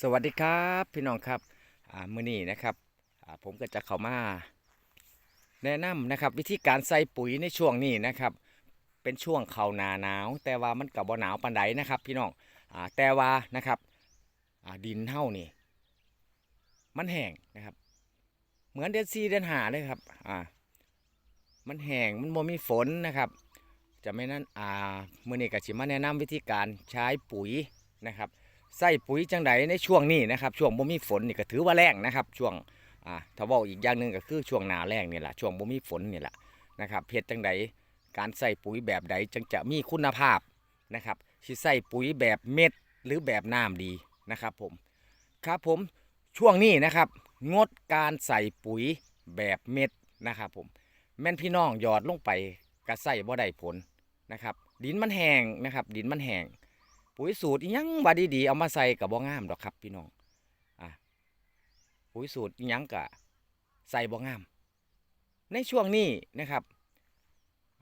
สวัสดีครับพี่น้องครับมือนี้นะครับผมก็จะเข้ามาแนะนำนะครับ วิธีการใส่ปุ๋ยในช่วงนี้นะครับ เป็นช่วงเข้าหนาหนาว แต่ว่ามันกับบ่หนาวปานใดนะครับ พี่น้องอแต่ว่านะครับดินเท่านี่มันแห้งนะครับ เหมือนเดือนสี่เดือนหาเลยครับมันแห้งมันบ่มีฝนนะครับ จะไม่นั่นอ่ามื้อนี้ก็สิมาแนะนำวิธีการใช้ปุ๋ยนะครับ ใส่ปุ๋ยจังไดในช่วงนี้นะครับ ช่วงบ่มีฝนนี่ก็ถือว่าแรงนะครับ ช่วงอ่าถ้าเว้าอีกอย่างหนึ่งก็คือช่วงหนาแรงนี่แหละช่วงบ่มีฝนนี่แหละนะครับเฮ็ดจังไดการใส่ปุ๋ยแบบใดจึงจะมีคุณภาพนะครับสิใส่ปุ๋ยแบบเม็ดหรือแบบน้ำดีนะครับผมครับผมช่วงนี้นะครับ งดการใส่ปุ๋ยแบบเม็ดนะครับผมแม่นพี่น้องหยอดลงไปก็ใส่บ่ได้ผลนะครับ ดินมันแห้งนะครับ ดินมันแห้ง ปุ๋ยสูตรอิหยังว่าดีๆเอามาใส่กับบ่งามดอกครับพี่น้องอะปุ๋ยสูตรอิหยังกะใส่บ่งาม ในช่วงนี้นะครับ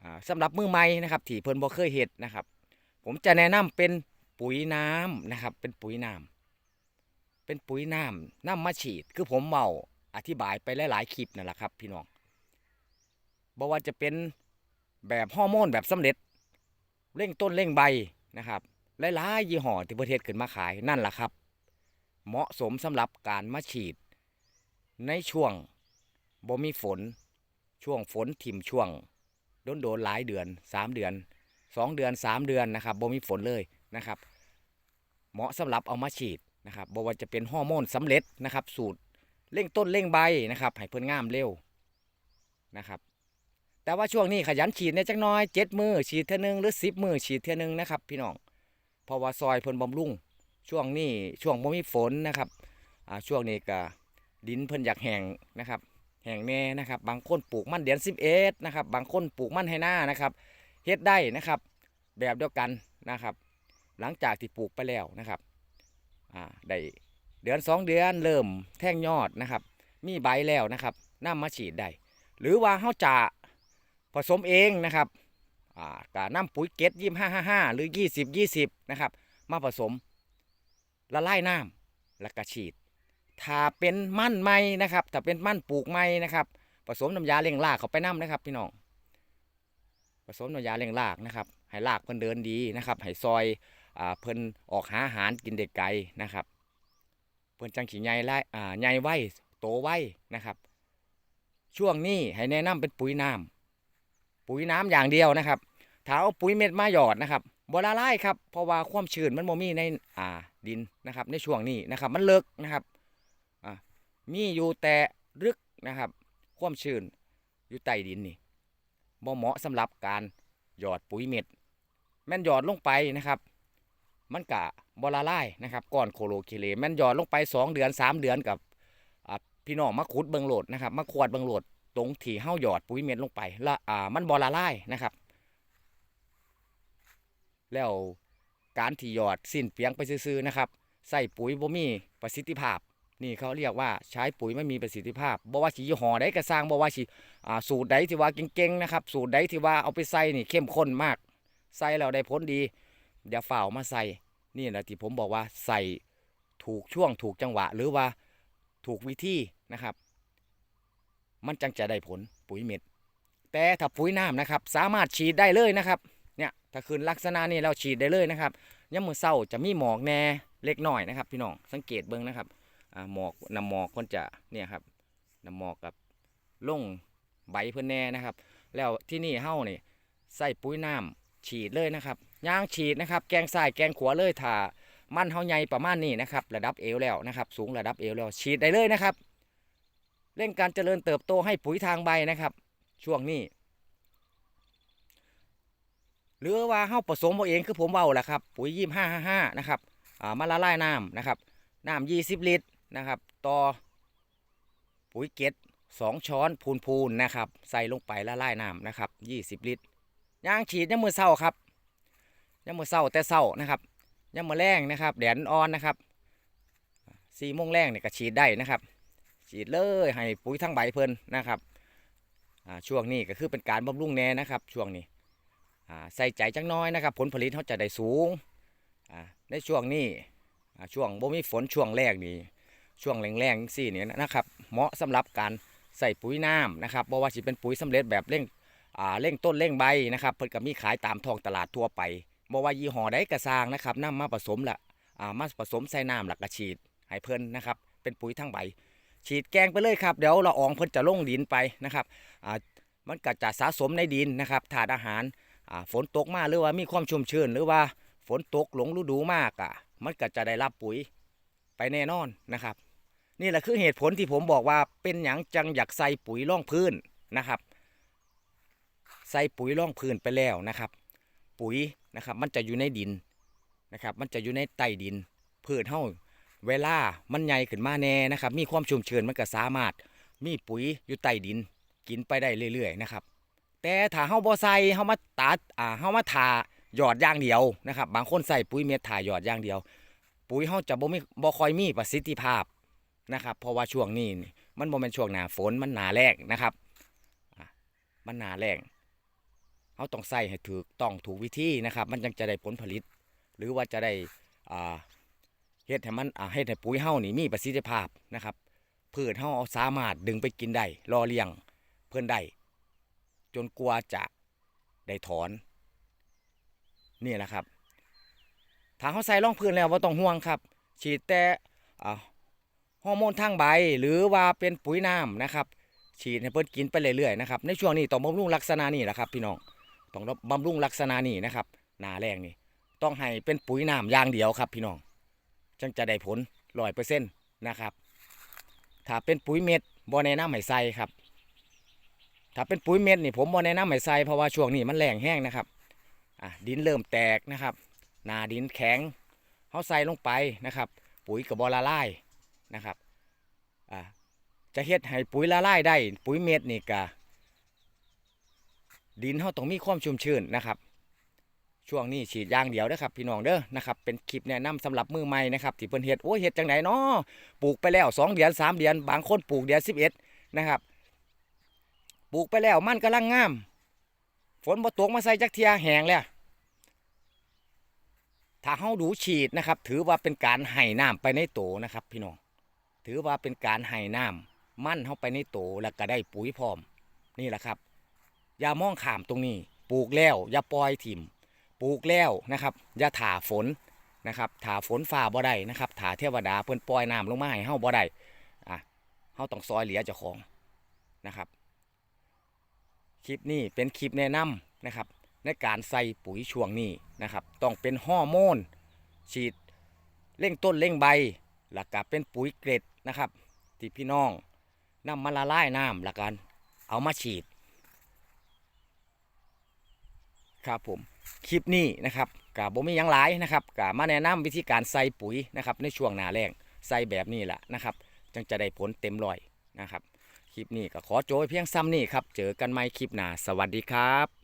อ่าสำหรับมือใหม่นะครับที่เพิ่นบ่เคยเฮ็ดนะครับ ผมจะแนะนำเป็นปุ๋ยน้ำนะครับ เป็นปุ๋ยน้ำเป็นปุ๋ยน้ำน้ำมาฉีดคือผมเมาอธิบายไปหลายๆคลิปนั่นแหละครับ พี่น้องบ่ว่าจะเป็นแบบฮอร์โมนแบบสำเร็จเร่งต้นเร่งใบนะครับ หลายๆยี่ห้อที่ประเทศขึ้นมาขายนั่นแหละครับ เหมาะสมสำหรับการมาฉีด ในช่วงบ่มีฝน ช่วงฝนถิ่มช่วงโดนโดนหลายเดือน3เดือน2เดือน3เดือนนะครับบ่มีฝนเลยนะครับ เหมาะสำหรับเอามาฉีดนะครับบ่ว่าจะเป็นฮอร์โมนสำเร็จนะครับ สูตรเร่งต้นเร่งใบนะครับให้เพิ่นงามเร็วนะครับแต่ว่าช่วงนี้ขยันฉีดในจักน้อยเจ็ดมือฉีดเท่านึงหรือสิบมือฉีดเท่านึงนะครับ พี่น้อง เพราะว่าซอยเพิ่นบำรุงช่วงนี้ช่วงบ่มีฝนนะครับอ่าช่วงนี้ก็ดินเพิ่นอยากแห้งนะครับแห้งแน่นะครับ บางคนปลูกมันเดือน11นะครับ บางคนปลูกมันให้หน้านะครับเฮ็ดได้นะครับ แบบเดียวกันนะครับ หลังจากที่ปลูกไปแล้วนะครับอ่าได้เดือน 2 เดือนเริ่มแท่งยอดนะครับ มีใบแล้วนะครับนำมาฉีดได้หรือว่าเฮาจะผสมเองนะครับ อ่ากาน้ำปุ๋ยเกตยี่ห้าห้าห้าหรือยี่สิบยี่สิบนะครับ มาผสมละลายน้ำแล้วก็ฉีด ถ้าเป็นมั่นไม้นะครับ ถ้าเป็นมั่นปลูกไม้นะครับ ผสมน้ำยาเลี้ยงรากเข้าไปน้ำนะครับ พี่น้อง ผสมน้ำยาเลี้ยงรากนะครับ ให้รากเพิ่นเดินดีนะครับ ให้ซอยอเพิ่นออกหาอาหารกินเด็กไก่นะครับ เพิ่นจังขีใหญ่ไล่อ่าใหญ่ไว้โตไว้นะครับ ช่วงนี้ให้แนะนำเป็นปุ๋ยน้ำ ปุ๋ยน้ำอย่างเดียวนะครับถ้าเอาปุ๋ยเม็ดมาหยอดนะครับบ่ละลายครับเพราะว่าความชื้นมันบ่มีในอ่าดินนะครับ ในช่วงนี้นะครับ มันเลิกนะครับอ่ามีอยู่แต่ลึกนะครับ ความชื้นอยู่ใต้ดินนี่บ่เหมาะสำหรับการหยอดปุ๋ยเม็ดแม่นหยอดลงไปนะครับ มันกะบ่ละลายนะครับก่อนโคโลเคเลแม่นหยอดลงไป 2 เดือน 3 เดือนกับพี่น้องมาขุดเบิงโหลดนะครับมาขวดเบิงโหลด ตรงที่เฮาหยอดปุ๋ยเม็ดลงไปละอ่ามันบ่ละลายนะครับ แล้วการที่หยอดสิ้นเปลียงไปซื่อๆนะครับใส่ปุ๋ยบ่มีประสิทธิภาพ นี่เขาเรียกว่าใช้ปุ๋ยไม่มีประสิทธิภาพบ่ว่าสีห้อใดก็สร้างบ่ว่าสิอ่าสูตรใดที่ว่าเก่งๆนะครับสูตรใดที่ว่าเอาไปใส่นี่เข้มข้นมาก ใส่แล้วได้ผลดีอย่าฝ่ามาใส่นี่แหละที่ผมบอกว่าใส่ถูกช่วงถูกจังหวะ หรือว่าถูกวิธีนะครับ มันจังจะได้ผลปุ๋ยเม็ด แต่ถ้าปุ๋ยน้ำนะครับ สามารถฉีดได้เลยนะครับเนี่ยถ้าคืนลักษณะนี้เราฉีดได้เลยนะครับยามมือเศร้าจะมีหมอกแน่เล็กน้อยนะครับ พี่น้องสังเกตเบิ้งนะครับหมอกน้ำหมอกคนจะเนี่ยครับน้ำหมอกกับลงใบเพื่อนแน่นะครับ แล้วที่นี่เฮ้านี่ใส่ปุ๋ยน้ำฉีดเลยนะครับย่างฉีดนะครับ แกงซ้ายแกงขวาเลยถ้ามันเฮาใหญ่ประมาณนี้นะครับ ระดับเอวแล้วนะครับ สูงระดับเอวแล้วฉีดได้เลยนะครับ เร่งการเจริญเติบโตให้ปุ๋ยทางใบนะครับ ช่วงนี้หรือว่าเฮาผสมเอาเองคือผมเว้าแหละครับปุ๋ยยี่ห้าห้าห้านะครับอ่ามาละลายน้ำนะครับน้ำยี่สิบลิตรนะครับ ต่อปุ๋ยเกตสองช้อนพูนๆนะครับ ใส่ลงไปละลายน้ำนะครับยี่สิบลิตรย่างฉีดยามมือเศร้าครับยามมือเศร้าแต่เศร้านะครับยามมือแรงนะครับแดดอ่อนนะครับสี่โมงแรงเนี่ยก็ฉีดได้นะครับ ฉีดเลยให้ปุ๋ยทั้งใบเพิ่นนะครับช่วงนี้ก็คือเป็นการบำรุงแน่นะครับ ช่วงนี้ใส่ใจจังน้อยนะครับ ผลผลิตเขาจะได้สูงในช่วงนี้ช่วงบ่มีฝนช่วงแรกนี่ช่วงแรงๆสี่เนี่ยนะครับ เหมาะสำหรับการใส่ปุ๋ยน้ำนะครับบ่ว่าสิเป็นปุ๋ยสำเร็จแบบเร่งเร่งต้นเร่งใบนะครับเพิ่นก็มีขายตามท้องตลาดทั่วไปบ่ว่ายี่ห้อใดก็สร้างนะครับน้ำมาผสมละมาผสมใส่น้ำหลักกระฉีดให้เพิ่นนะครับ เป็นปุ๋ยทั้งใบ ฉีดแกงไปเลยครับเดี๋ยวละอองเพิ่นจะลงดินไปนะครับอ่ามันก็จะสะสมในดินนะครับถาดอาหารอ่าฝนตกมาหรือว่ามีความชุ่มชื้นหรือว่าฝนตกหลงฤดูมากอะ มันก็จะได้รับปุ๋ยไปแน่นอนนะครับ นี่แหละคือเหตุผลที่ผมบอกว่าเป็นอย่างจังอยากใส่ปุ๋ยร่องพื้นนะครับ ใส่ปุ๋ยร่องพื้นไปแล้วนะครับ ปุ๋ยนะครับมันจะอยู่ในดินนะครับ มันจะอยู่ในใต้ดินพืชเฮา เวลามันใหญ่ขึ้นมาแน่นะครับ มีความชุ่มชื้นมันก็สามารถ มีปุ๋ยอยู่ใต้ดิน กินไปได้เรื่อยๆนะครับแต่ถ้าเฮาบ่ใส่เฮามาตัดอ่าเฮามาทาหยอดอย่างเดียวนะครับ บางคนใส่ปุ๋ยเม็ดทาหยอดอย่างเดียว ปุ๋ยเฮาจะบ่มีบ่ค่อยมีประสิทธิภาพนะครับ เพราะว่าช่วงนี้มันบ่แม่นช่วงหน้าฝนมันหนาแล้งนะครับมันหนาแล้งเฮาต้องใส่ให้ถูกต้องถูกวิธีนะครับ มันจึงจะได้ผลผลิต หรือว่าจะได้อ่า เฮ็ดให้มันอ่าเฮ็ดให้ปุ๋ยเฮานี่มีประสิทธิภาพนะครับพืชเฮาเอาสามารถดึงไปกินได้รอเลี้ยงเพื่อนได้จนกว่าจะได้ถอน นี่แหละครับถ้าเขาใส่ร่องพื้นแล้วว่าต้องห่วงครับ ฉีดแต่อ่าฮอร์โมนทางใบหรือว่าเป็นปุ๋ยน้ำนะครับ ฉีดให้เพิ่นกินไปเรื่อยๆนะครับในช่วงนี้ต้องบำรุงลักษณะนี้แหละครับ พี่น้องต้องบำรุงลักษณะนี้นะครับหนาแรงนี่ต้องให้เป็นปุ๋ยน้ำอย่างเดียวครับพี่น้อง จึงจะได้ผลร้อยเปอร์เซ็นต์นะครับ ถ้าเป็นปุ๋ยเม็ดบ่แนะนำให้ใส่ครับ ถ้าเป็นปุ๋ยเม็ดนี่ผมบ่แนะนำให้ใส่เพราะว่าช่วงนี้มันแรงแห้งนะครับอะดินเริ่มแตกนะครับหนาดินแข็งเขาใส่ลงไปนะครับ ปุ๋ยกับบอละลายนะครับอะจะเฮ็ดให้ปุ๋ยละลายได้ ปุ๋ยเม็ดนี่กะดินเขาต้องมีความชุ่มชื้นนะครับ ช่วงนี้ฉีดยางเดียวนะครับพี่น้องเด้อนะครับเป็นคลิปแนะนำสำหรับมือใหม่นะครับที่เพิ่นเฮ็ดโอ้ยเฮ็ดจังไดเนาะปลูกไปแล้วสองเดือนสามเดือน บางคนปลูกเดือนสิบเอ็ดนะครับ ปลูกไปแล้วมันกำลังงาม ฝนบ่ตกมาใส่จักเทียแหงแล้วถ้าเฮาดูฉีดนะครับ ถือว่าเป็นการให้น้ำไปในโตนะครับพี่น้องถือว่าเป็นการให้น้ำมั่นเข้าไปในโตแล้วก็ได้ปุ๋ยพร้อม นี่แหละครับ อย่ามองข้ามตรงนี้ ปลูกแล้ว อย่าปล่อยถิ่ม ปลูกแล้วนะครับอย่าถ่าฝนนะครับถ่าฝนฟ้าบ่ได้นะครับถ่าเทวดาเพิ่นปล่อยน้ำลงมาให้เฮาบ่ได้อะเฮาต้องซอยเหลือเจ้าของนะครับ คลิปนี้เป็นคลิปแนะนำนะครับ ในการใส่ปุ๋ยช่วงนี้นะครับ ต้องเป็นฮอร์โมนฉีดเร่งต้นเร่งใบแล้วก็เป็นปุ๋ยเกรดนะครับ ที่พี่น้องนำมาละลายน้ำแล้วกันเอามาฉีด ครับผมคลิปนี้นะครับกับบ่มียังหลายนะครับกับมาแนะนำวิธีการใส่ปุ๋ยนะครับในช่วงหน้าแล้งใส่แบบนี้แหละนะครับจึงจะได้ผลเต็มร้อยนะครับคลิปนี้ก็ขอโจยเพียงซ้ำนี่ครับ เจอกันใหม่คลิปหน้า สวัสดีครับ